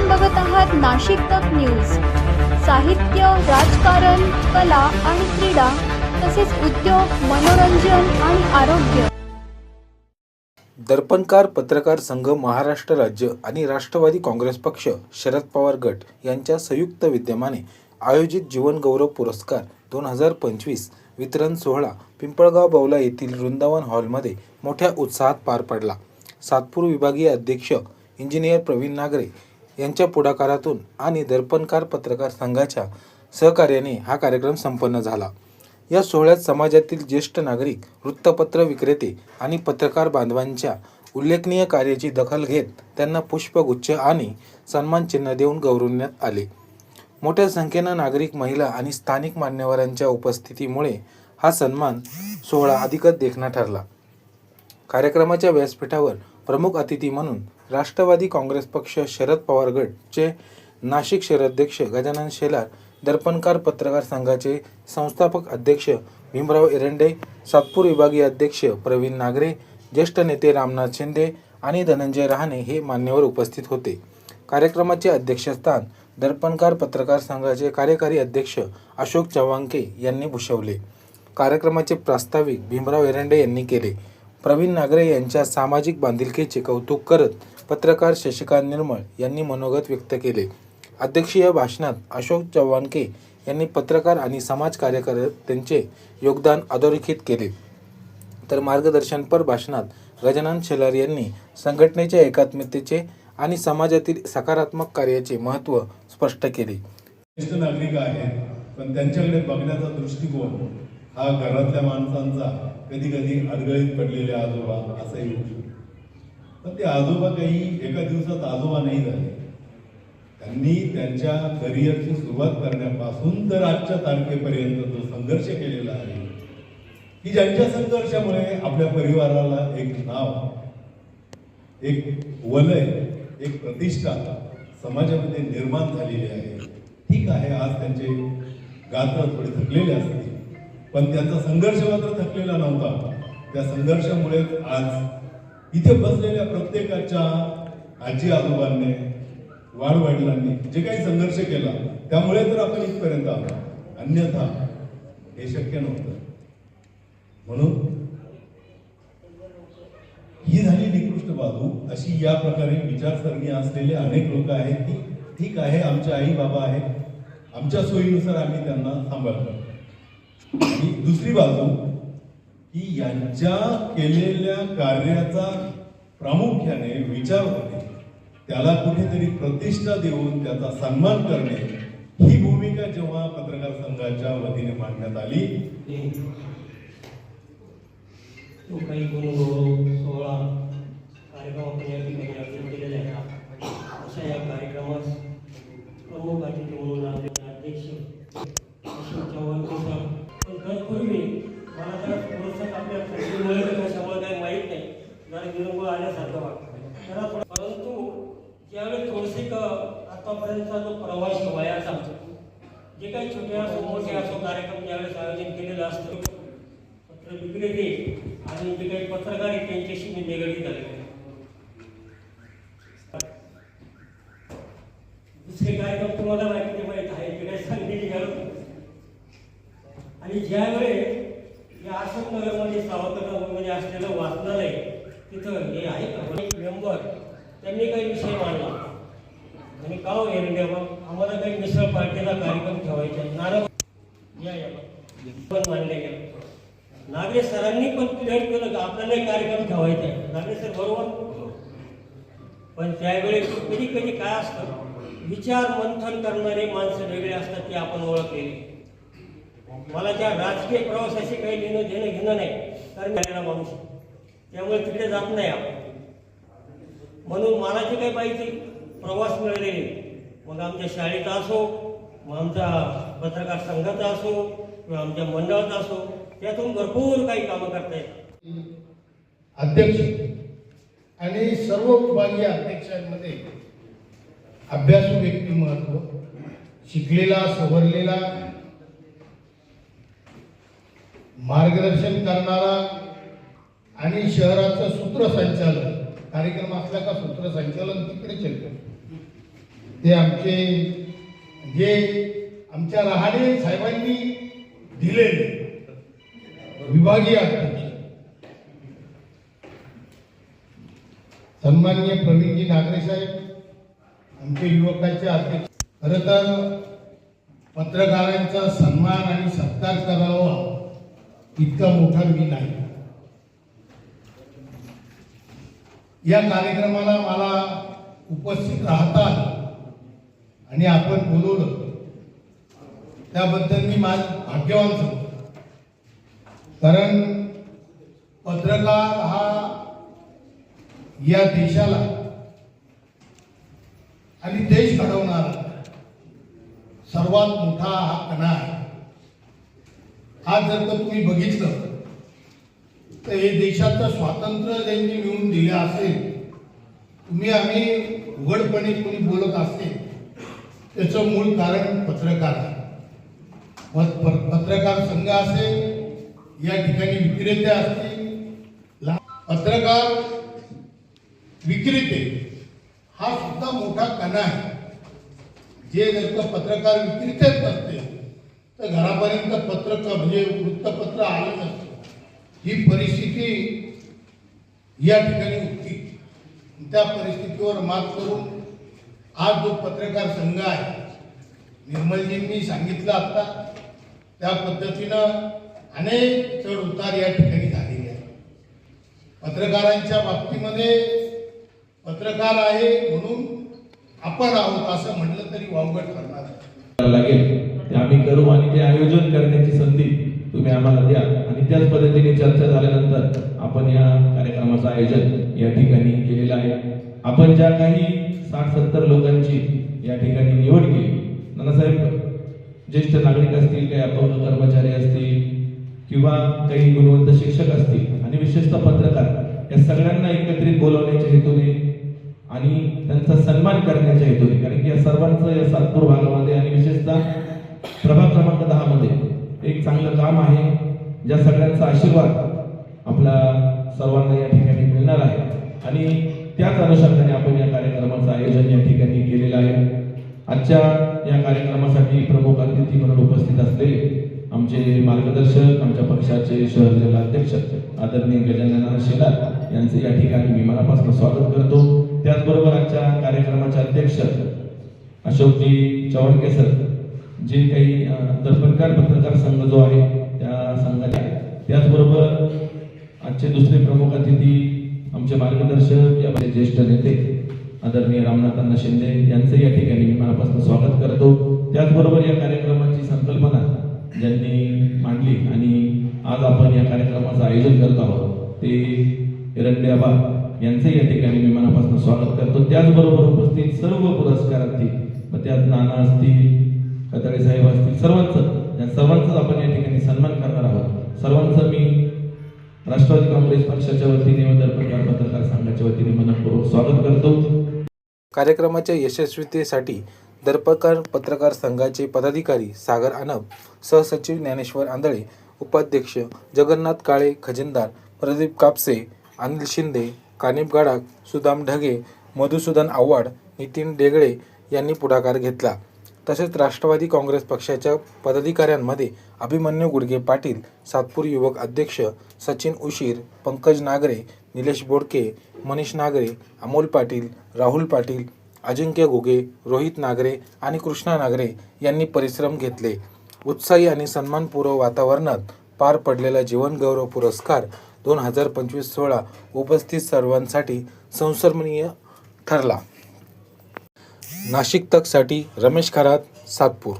आपण बघत आहात नाशिक तक न्यूज. साहित्य राजकारण कला आणि क्रीडा तसेच उद्योग मनोरंजन आणि आरोग्य. दर्पणकार पत्रकार संघ महाराष्ट्र राज्य आणि राष्ट्रवादी काँग्रेस पक्ष शरद पवार गट यांच्या संयुक्त विद्यमाने आयोजित जीवनगौरव पुरस्कार दोन हजार पंचवीस वितरण सोहळा पिंपळगाव बौला येथील वृंदावन हॉलमध्ये मोठ्या उत्साहात पार पडला. सातपूर विभागीय अध्यक्ष इंजिनियर प्रवीण नागरे यांच्या पुढाकारातून आणि दर्पणकार पत्रकार संघाच्या सहकार्याने हा कार्यक्रम संपन्न झाला. या सोहळ्यात समाजातील ज्येष्ठ नागरिक वृत्तपत्र विक्रेते आणि पत्रकार बांधवांच्या उल्लेखनीय कार्याची दखल घेत त्यांना पुष्पगुच्छ आणि सन्मान चिन्ह देऊन गौरवण्यात आले. मोठ्या संख्येनं नागरिक महिला आणि स्थानिक मान्यवरांच्या उपस्थितीमुळे हा सन्मान सोहळा अधिकच देखणा ठरला. कार्यक्रमाच्या व्यासपीठावर प्रमुख अतिथी म्हणून राष्ट्रवादी काँग्रेस पक्ष शरद पवार गटचे नाशिक शहराध्यक्ष गजानन शेलार दर्पणकार पत्रकार संघाचे संस्थापक अध्यक्ष भीमराव एरंडे सातपूर विभागीय अध्यक्ष प्रवीण नागरे ज्येष्ठ नेते रामनाथ शिंदे आणि धनंजय रहाणे हे मान्यवर उपस्थित होते. कार्यक्रमाचे अध्यक्षस्थान दर्पणकार पत्रकार संघाचे कार्यकारी अध्यक्ष अशोक चव्हाणके यांनी भूषवले. कार्यक्रमाचे प्रास्ताविक भीमराव एरंडे यांनी केले. प्रवीण नागरे यांच्या सामाजिक बांधिलकीचे कौतुक करत पत्रकार शशिकांत निर्मळ यांनी मनोगत व्यक्त केले. अध्यक्षीय भाषणात अशोक चव्हाणके यांनी पत्रकार आणि समाज कार्यकर्त्यांचे योगदान अधोरेखित केले. तर मार्गदर्शनपर भाषणात गजानन शेलार यांनी संघटनेच्या एकात्मतेचे आणि समाजातील सकारात्मक कार्याचे महत्त्व स्पष्ट केले. ज्येष्ठ नागरिक आहेत पण त्यांच्याकडे बघण्याचा दृष्टिकोन हा घरातल्या माणसांचा कधी कधी अडगळीत पडलेले आजोबा असंही होऊ शकतो पण ते आजोबा काही एका दिवसात आजोबा नाही झाले. त्यांनी त्यांच्या करिअरची सुरुवात करण्यापासून तर आजच्या तारखेपर्यंत जो संघर्ष केलेला आहे. की ज्यांच्या संघर्षामुळे आपल्या परिवाराला एक नाव एक वलय एक प्रतिष्ठा समाजामध्ये निर्माण झालेली आहे. ठीक आहे आज त्यांचे गात्र थोडे थकलेले असतात पण त्यांचा संघर्ष मात्र थकलेला नव्हता. त्या संघर्षामुळेच आज इथे बसलेल्या प्रत्येकाच्या आजी आजोबांनी वाडवडिलांनी जे काही संघर्ष केला त्यामुळे तर आपण इथपर्यंत आलो. अन्यथा हे शक्य नव्हतं. म्हणून ही झाली निकृष्ट बाजू. अशी या प्रकारे विचारसरणी असलेले अनेक लोक आहेत की ठीक आहे आमच्या आई बाबा आहेत. आमच्या सोयीनुसार आम्ही त्यांना सांभाळतो. आणि दुसरी बाजू की यांच्या केलेल्या कार्याचा प्रामुख्याने विचार होणे त्याला कुठेतरी प्रतिष्ठा देऊन त्याचा सन्मान करणे ही भूमिका जेव्हा पत्रकार संघाच्या वतीने मांडण्यात आली. तो काही गुणगौरव सोहळा आतापर्यंतचा जो प्रवास वयाचा जे काही छोटे असो मोठे असो कार्यक्रम ज्यावेळेस आयोजन केलेलं असतं पत्र विक्रेते आणि जे काही पत्रकार आहेत त्यांच्याशी मी निगडीत आले दुसरे कार्यक्रम तुम्हाला माहिती माहीत आहे ते काही सांगण्याची घालत आणि ज्यावेळेस या आश्रम नगरमध्ये सावंतनगरमध्ये म्हणजे असलेलं वाचनालय तिथं हे आहे का? मेंबर त्यांनी काही विषय मांडला. गाव का हो आम्हाला काही मिसळ पार्टीला कार्यक्रम ठेवायचा नारा नारळ या पण मानले गेलं. नागरे सरांनी पण क्लिअर केलं की? आपल्याला कार्यक्रम ठेवायचा आहे नागरे सर बरोबर? पण त्यावेळेस कधी कधी काय असतं? विचार मंथन करणारे माणसं वेगळे असतात ते आपण ओळखलेले. मला त्या राजकीय प्रवासाशी काही लिहिणं देणं घेणं नाही कारण झालेला माणूस त्यामुळे तिकडे जात नाही आपण. म्हणून मला जे काही पाहिजे प्रवास मिळालेले. मग आमच्या शाळेचा असो मग आमच्या पत्रकार संघाचा असो किंवा आमच्या मंडळाचा असो त्यातून भरपूर काही कामं करता येतात. अध्यक्ष आणि सर्व विभागीय अध्यक्षांमध्ये अभ्यासू व्यक्तिमत्व शिकलेला सवरलेला मार्गदर्शन करणारा आणि शहराचं सूत्रसंचालन कार्यक्रम असला का सूत्रसंचालन तिकडे चलतो. ते आमचे जे आमच्या रहाणे साहेबांनी दिलेले विभागीय अध्यक्ष. सन्माननीय प्रवीणजी नागरे साहेब आमचे युवकांचे अध्यक्ष. खरं तर पत्रकारांचा सन्मान आणि सत्कार करावा इतका मोठा मी नाही. या कार्यक्रमाला मला उपस्थित राहतात आणि आपण बोलवलं. त्याबद्दल मी माझ भाग्यवान सांगतो कारण पत्रकार हा या देशाला आणि देश घडवणारा सर्वात मोठा हा कणा आहे. आज जर का तुम्ही बघितलं तर हे देशाचं स्वातंत्र्य ज्यांनी मिळून दिले असेल तुम्ही आम्ही उघडपणे कोणी बोलत असेल त्याचं मूळ कारण पत्रकार. प- पत्रकार संघ असेल या ठिकाणी विक्रेते असतील पत्रकार विक्रेते हा सुद्धा मोठा कणा आहे. जे जर का पत्रकार विक्रेतेच नसते तर घरापर्यंत पत्रक म्हणजे वृत्तपत्र आलं नसतं. ही परिस्थिती या ठिकाणी होती. त्या परिस्थितीवर मात करून आज जो पत्रकार संघ आहे निर्मलजींनी सांगितलं आता त्या पद्धतीनं अनेक चढ उतार या ठिकाणी झालेले आहेत. पत्रकारांच्या बाबतीमध्ये पत्रकार आहे म्हणून आपण आहोत असं म्हटलं तरी वावगट करणार लागेल ते आम्ही करू आणि ते आयोजन करण्याची संधी तुम्ही आम्हाला द्या. आणि त्याच पद्धतीने चर्चा झाल्यानंतर आपण या कार्यक्रमाचं आयोजन या ठिकाणी केलेलं आहे. आपण ज्या काही साठ सत्तर लोकांची या ठिकाणी निवड केली. नानासाहेब ज्येष्ठ नागरिक असतील काही अपंग कर्मचारी असतील किंवा काही गुणवंत शिक्षक असतील आणि विशेषतः पत्रकार या सगळ्यांना एकत्रित बोलवण्याच्या हेतूने आणि त्यांचा सन्मान करण्याच्या हेतूने कारण की या सर्वांचं या सातपूर भागामध्ये आणि विशेषतः प्रभाग क्रमांक दहा मध्ये एक चांगलं काम आहे ज्या सगळ्यांचा आशीर्वाद आपला सर्वांना या ठिकाणी मिळणार आहे. आणि त्याच अनुषंगाने आपण या कार्यक्रमाचं आयोजन या ठिकाणी केलेलं आहे. आजच्या या कार्यक्रमासाठी प्रमुख अतिथी म्हणून उपस्थित असलेले आमचे मार्गदर्शक आमच्या पक्षाचे शहर जिल्हाध्यक्ष आदरणीय गजानन शेलार यांचे या ठिकाणी मी मनापासून स्वागत करतो. त्याचबरोबर आजच्या कार्यक्रमाचे अध्यक्ष अशोकजी चव्हाणके सर जे काही दर्पणकार पत्रकार संघ जो आहे त्या संघाचे त्याचबरोबर आजचे दुसरे प्रमुख अतिथी आमचे मार्गदर्शक या ज्येष्ठ नेते आदरणीय रामनाथांना शिंदे यांचं या ठिकाणी मी मनापासून स्वागत करतो. त्याचबरोबर या कार्यक्रमाची संकल्पना ज्यांनी मांडली आणि आज आपण या कार्यक्रमाचं आयोजन करत आहोत ते एरंडे यांचं या ठिकाणी मी मनापासून स्वागत करतो. त्याचबरोबर उपस्थित सर्व पुरस्कारार्थी मग त्यात नाना असतील खताळे साहेब असतील सर्वांचं या सर्वांचाच आपण या ठिकाणी सन्मान करणार आहोत. सर्वांचं मी राष्ट्रवादी काँग्रेस पक्षाच्या वतीने व दर्पणकार पत्रकार संघाच्या वतीने मनपूर्वक स्वागत करतो. कार्यक्रमाच्या यशस्वीतेसाठी दर्पणकार पत्रकार संघाचे पदाधिकारी सागर आनब सहसचिव ज्ञानेश्वर आंधळे उपाध्यक्ष जगन्नाथ काळे खजिनदार प्रदीप कापसे अनिल शिंदे कानिप गाडाक सुदाम ढगे मधुसूदन आव्हाड नितीन डेगळे यांनी पुढाकार घेतला. तसेच राष्ट्रवादी काँग्रेस पक्षाच्या पदाधिकाऱ्यांमध्ये अभिमन्यू गुडगे पाटील सातपूर युवक अध्यक्ष सचिन उशीर पंकज नागरे निलेश बोडके मनीष नागरे अमोल पाटील राहुल पाटील अजिंक्य घुगे रोहित नागरे आणि कृष्णा नागरे यांनी परिश्रम घेतले. उत्साही आणि सन्मानपूर्व वातावरणात पार पडलेला जीवनगौरव पुरस्कार दोन हजार पंचवीस सोळा उपस्थित सर्वांसाठी संसर्मनीय ठरला. नाशिक तकसाठी रमेश खरात सातपूर.